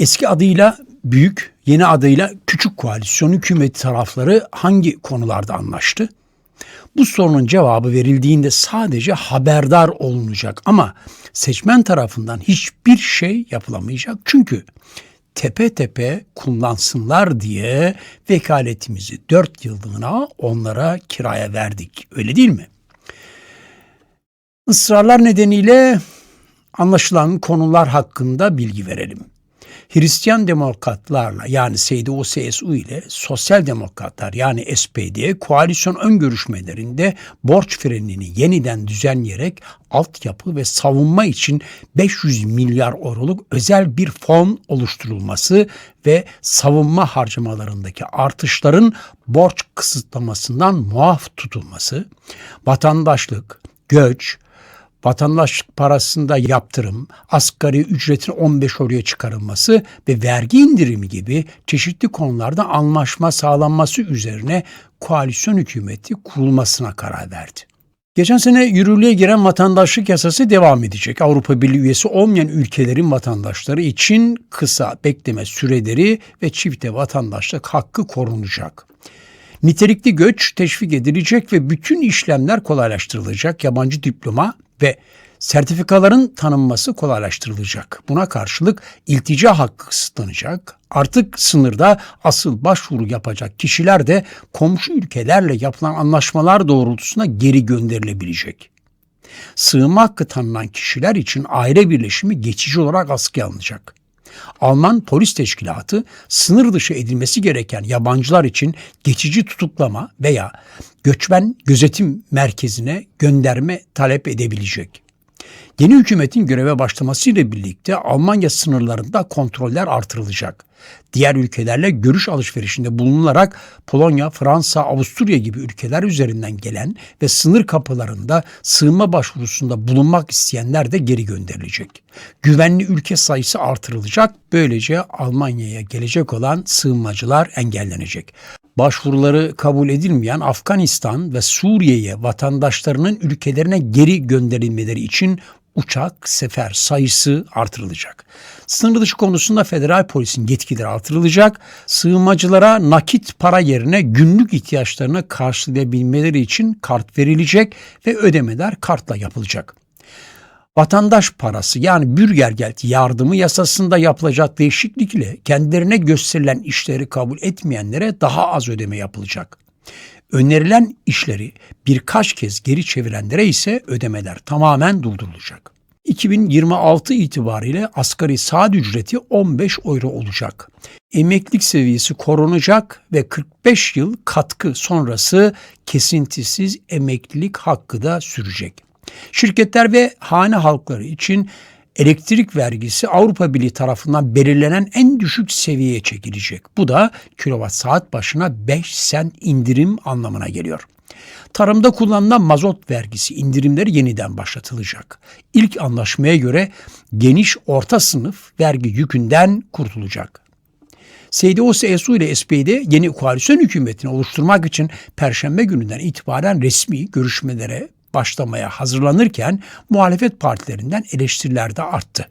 Eski adıyla Büyük, yeni adıyla Küçük Koalisyon hükümeti tarafları hangi konularda anlaştı? Bu sorunun cevabı verildiğinde sadece haberdar olunacak ama seçmen tarafından hiçbir şey yapılamayacak. Çünkü tepe tepe kullansınlar diye vekaletimizi dört yıllığına onlara kiraya verdik. Öyle değil mi? Israrlar nedeniyle anlaşılan konular hakkında bilgi verelim. Hristiyan demokratlarla yani CDU-CSU ile sosyal demokratlar yani SPD koalisyon ön görüşmelerinde borç frenini yeniden düzenleyerek altyapı ve savunma için 500 milyar euroluk özel bir fon oluşturulması ve savunma harcamalarındaki artışların borç kısıtlamasından muaf tutulması, vatandaşlık, göç, vatandaşlık parasında yaptırım, asgari ücretin 15 oraya çıkarılması ve vergi indirimi gibi çeşitli konularda anlaşma sağlanması üzerine koalisyon hükümeti kurulmasına karar verdi. Geçen sene yürürlüğe giren vatandaşlık yasası devam edecek. Avrupa Birliği üyesi olmayan ülkelerin vatandaşları için kısa bekleme süreleri ve çifte vatandaşlık hakkı korunacak. Nitelikli göç teşvik edilecek ve bütün işlemler kolaylaştırılacak. Yabancı diploma ve sertifikaların tanınması kolaylaştırılacak. Buna karşılık iltica hakkı kısıtlanacak. Artık sınırda asıl başvuru yapacak kişiler de komşu ülkelerle yapılan anlaşmalar doğrultusunda geri gönderilebilecek. Sığınma hakkı tanınan kişiler için aile birleşimi geçici olarak askıya alınacak. Alman polis teşkilatı sınır dışı edilmesi gereken yabancılar için geçici tutuklama veya göçmen gözetim merkezine gönderme talep edebilecek. Yeni hükümetin göreve başlamasıyla birlikte Almanya sınırlarında kontroller artırılacak. Diğer ülkelerle görüş alışverişinde bulunularak Polonya, Fransa, Avusturya gibi ülkeler üzerinden gelen ve sınır kapılarında sığınma başvurusunda bulunmak isteyenler de geri gönderilecek. Güvenli ülke sayısı artırılacak. Böylece Almanya'ya gelecek olan sığınmacılar engellenecek başvuruları kabul edilmeyen Afganistan ve Suriye'ye vatandaşlarının ülkelerine geri gönderilmeleri için uçak sefer sayısı artırılacak. Sınır dışı konusunda federal polisin yetkileri artırılacak. Sığınmacılara nakit para yerine günlük ihtiyaçlarını karşılayabilmeleri için kart verilecek ve ödemeler kartla yapılacak vatandaş parası yani bürgergeld yardımı yasasında yapılacak değişiklikle kendilerine gösterilen işleri kabul etmeyenlere daha az ödeme yapılacak. Önerilen işleri birkaç kez geri çevirenlere ise ödemeler tamamen durdurulacak. 2026 itibariyle asgari saat ücreti 15 euro olacak. Emeklilik seviyesi korunacak ve 45 yıl katkı sonrası kesintisiz emeklilik hakkı da sürecek. Şirketler ve hane halkları için elektrik vergisi Avrupa Birliği tarafından belirlenen en düşük seviyeye çekilecek. Bu da kilowatt saat başına 5 sen indirim anlamına geliyor. Tarımda kullanılan mazot vergisi indirimleri yeniden başlatılacak. İlk anlaşmaya göre geniş orta sınıf vergi yükünden kurtulacak. CDU-CSU ile SPD yeni koalisyon hükümetini oluşturmak için Perşembe gününden itibaren resmi görüşmelere başlamaya hazırlanırken muhalefet partilerinden eleştiriler de arttı.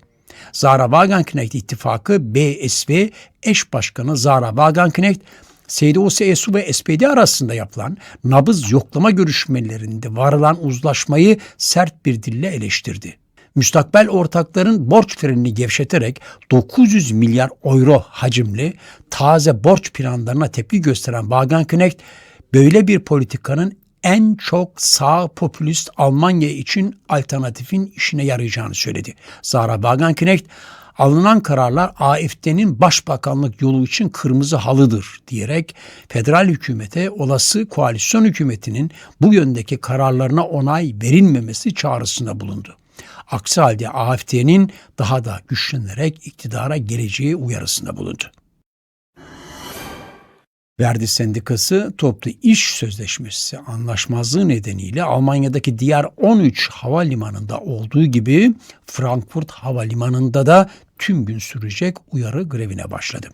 Zara Wagenknecht ittifakı BSV eş başkanı Zara Wagenknecht CDU-CSU ve SPD arasında yapılan nabız yoklama görüşmelerinde varılan uzlaşmayı sert bir dille eleştirdi. Müstakbel ortakların borç frenini gevşeterek 900 milyar euro hacimli taze borç planlarına tepki gösteren Wagenknecht, böyle bir politikanın en çok sağ popülist Almanya için alternatifin işine yarayacağını söyledi. Zara Wagenknecht alınan kararlar AFD'nin başbakanlık yolu için kırmızı halıdır diyerek federal hükümete olası koalisyon hükümetinin bu yöndeki kararlarına onay verilmemesi çağrısında bulundu. Aksi halde AFD'nin daha da güçlenerek iktidara geleceği uyarısında bulundu. Verdi Sendikası toplu iş sözleşmesi anlaşmazlığı nedeniyle Almanya'daki diğer 13 havalimanında olduğu gibi Frankfurt Havalimanı'nda da tüm gün sürecek uyarı grevine başladı.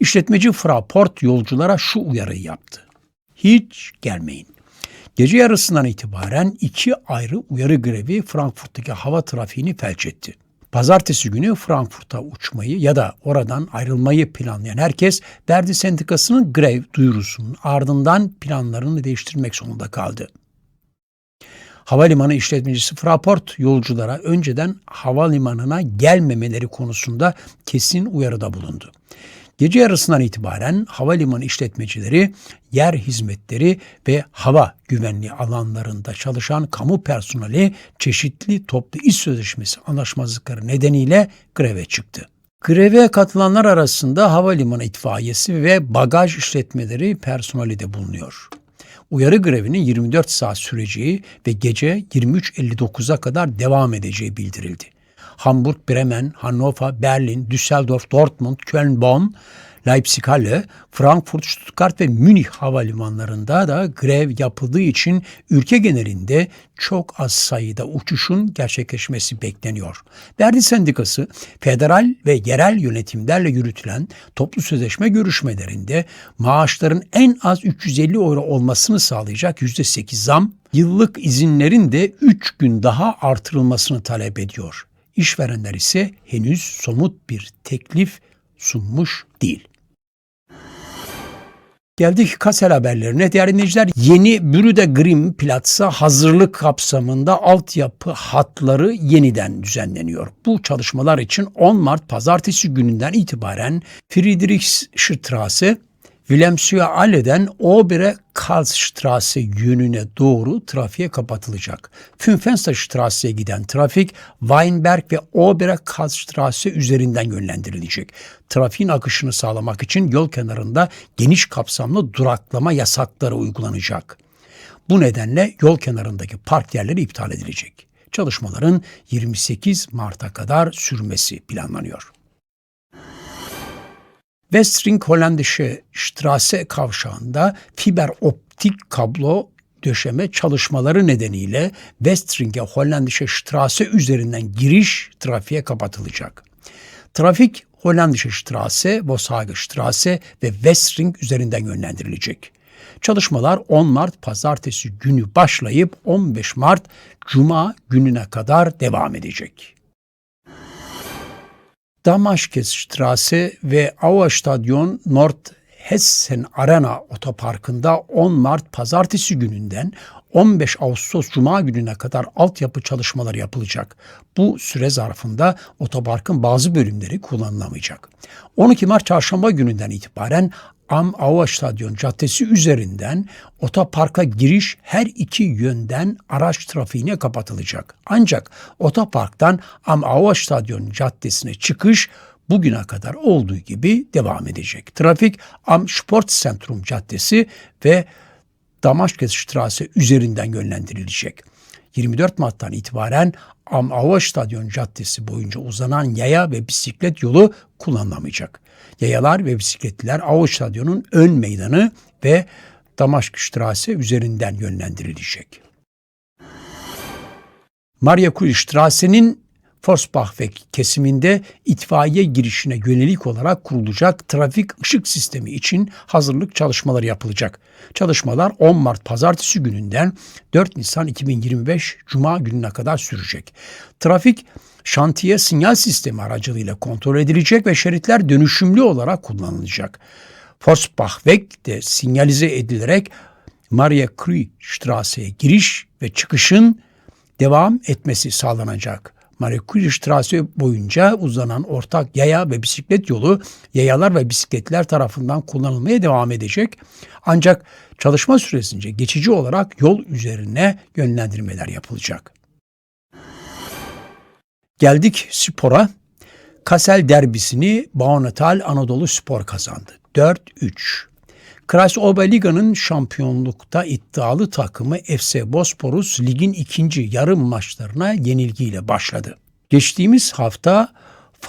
İşletmeci Fraport yolculara şu uyarıyı yaptı. Hiç gelmeyin. Gece yarısından itibaren iki ayrı uyarı grevi Frankfurt'taki hava trafiğini felç etti. Pazartesi günü Frankfurt'a uçmayı ya da oradan ayrılmayı planlayan herkes Verdi Sendikası'nın grev duyurusunun ardından planlarını değiştirmek zorunda kaldı. Havalimanı işletmecisi Fraport yolculara önceden havalimanına gelmemeleri konusunda kesin uyarıda bulundu. Gece yarısından itibaren havalimanı işletmecileri, yer hizmetleri ve hava güvenliği alanlarında çalışan kamu personeli çeşitli toplu iş sözleşmesi anlaşmazlıkları nedeniyle greve çıktı. Greve katılanlar arasında havalimanı itfaiyesi ve bagaj işletmeleri personeli de bulunuyor. Uyarı grevinin 24 saat süreceği ve gece 23.59'a kadar devam edeceği bildirildi. Hamburg, Bremen, Hannover, Berlin, Düsseldorf, Dortmund, Köln, Bonn, Leipzig Halle, Frankfurt, Stuttgart ve Münih havalimanlarında da grev yapıldığı için ülke genelinde çok az sayıda uçuşun gerçekleşmesi bekleniyor. Verdi Sendikası, federal ve yerel yönetimlerle yürütülen toplu sözleşme görüşmelerinde maaşların en az 350 euro olmasını sağlayacak %8 zam, yıllık izinlerin de 3 gün daha artırılmasını talep ediyor. İşverenler ise henüz somut bir teklif sunmuş değil. Geldik Kassel haberlerine. Değerli dinleyiciler yeni Brüde Grimm Platz'a hazırlık kapsamında altyapı hatları yeniden düzenleniyor. Bu çalışmalar için 10 Mart pazartesi gününden itibaren Friedrichstraße, Wilhelmshöhe Alle'den Obere Karlstraße yönüne doğru trafiğe kapatılacak. Fünfensterstrasse'ye giden trafik Weinberg ve Obere Karlstraße üzerinden yönlendirilecek. Trafiğin akışını sağlamak için yol kenarında geniş kapsamlı duraklama yasakları uygulanacak. Bu nedenle yol kenarındaki park yerleri iptal edilecek. Çalışmaların 28 Mart'a kadar sürmesi planlanıyor. Westring Hollandische Straße kavşağında fiber optik kablo döşeme çalışmaları nedeniyle Westring'e Hollandische Straße üzerinden giriş trafiğe kapatılacak. Trafik Hollandische Straße, Vosage Straße ve Westring üzerinden yönlendirilecek. Çalışmalar 10 Mart pazartesi günü başlayıp 15 Mart cuma gününe kadar devam edecek. Damaschkesstraße ve Auerstadion Nordhessen Arena otoparkında 10 Mart pazartesi gününden 15 Ağustos Cuma gününe kadar altyapı çalışmaları yapılacak. Bu süre zarfında otoparkın bazı bölümleri kullanılamayacak. 12 Mart çarşamba gününden itibaren Am Aua Stadyon Caddesi üzerinden otoparka giriş her iki yönden araç trafiğine kapatılacak. Ancak otoparktan Am Aua Stadyon Caddesi'ne çıkış bugüne kadar olduğu gibi devam edecek. Trafik Am Sportzentrum Caddesi ve Damaschkesstraße üzerinden yönlendirilecek. 24 Mart'tan itibaren Aua Stadyon Caddesi boyunca uzanan yaya ve bisiklet yolu kullanılamayacak. Yayalar ve bisikletliler Aua Stadyon'un ön meydanı ve Damaschkstraße üzerinden yönlendirilecek. Maria Kurstraße'nin Forsbachweg kesiminde itfaiye girişine yönelik olarak kurulacak trafik ışık sistemi için hazırlık çalışmaları yapılacak. Çalışmalar 10 Mart pazartesi gününden 4 Nisan 2025 Cuma gününe kadar sürecek. Trafik şantiye sinyal sistemi aracılığıyla kontrol edilecek ve şeritler dönüşümlü olarak kullanılacak. Forsbachweg de sinyalize edilerek Maria Kruy Strasse'ye giriş ve çıkışın devam etmesi sağlanacak. Maria Straße boyunca uzanan ortak yaya ve bisiklet yolu yayalar ve bisikletler tarafından kullanılmaya devam edecek. Ancak çalışma süresince geçici olarak yol üzerine yönlendirmeler yapılacak. Geldik spora. Kassel derbisini Bağnatal Anadolu Spor kazandı. 4-3. Kreisoberliga'nın şampiyonlukta iddialı takımı FC Bosporus ligin ikinci yarım maçlarına yenilgiyle başladı. Geçtiğimiz hafta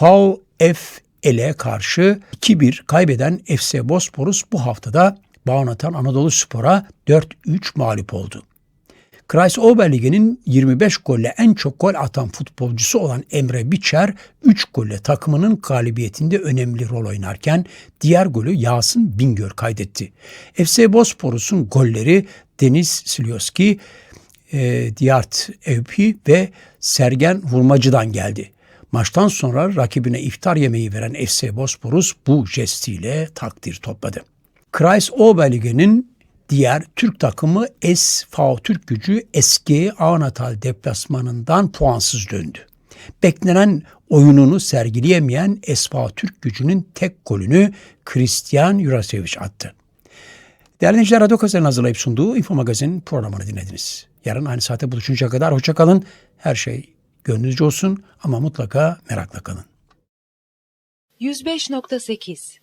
VfL'e karşı 2-1 kaybeden FC Bosporus bu haftada Bağnatan Anadolu Spor'a 4-3 mağlup oldu. Kreis Oberlige'nin 25 golle en çok gol atan futbolcusu olan Emre Biçer 3 golle takımının galibiyetinde önemli rol oynarken diğer golü Yasin Bingöl kaydetti. FC Bosporus'un golleri Deniz Silioski, e, Diyart Evpi ve Sergen Vurmacı'dan geldi. Maçtan sonra rakibine iftar yemeği veren FC Bosporus bu jestiyle takdir topladı. Kreis Oberlige'nin diğer Türk takımı SV Türk Gücü eski Ağnatal deplasmanından puansız döndü. Beklenen oyununu sergileyemeyen SV Türk Gücü'nün tek golünü Christian Jurasevic attı. Değerli dinleyiciler, Radyo Kasel'in hazırlayıp sunduğu Info Magazin programını dinlediniz. Yarın aynı saate buluşuncaya kadar hoşça kalın. Her şey gönlünüzce olsun ama mutlaka merakla kalın. 105.8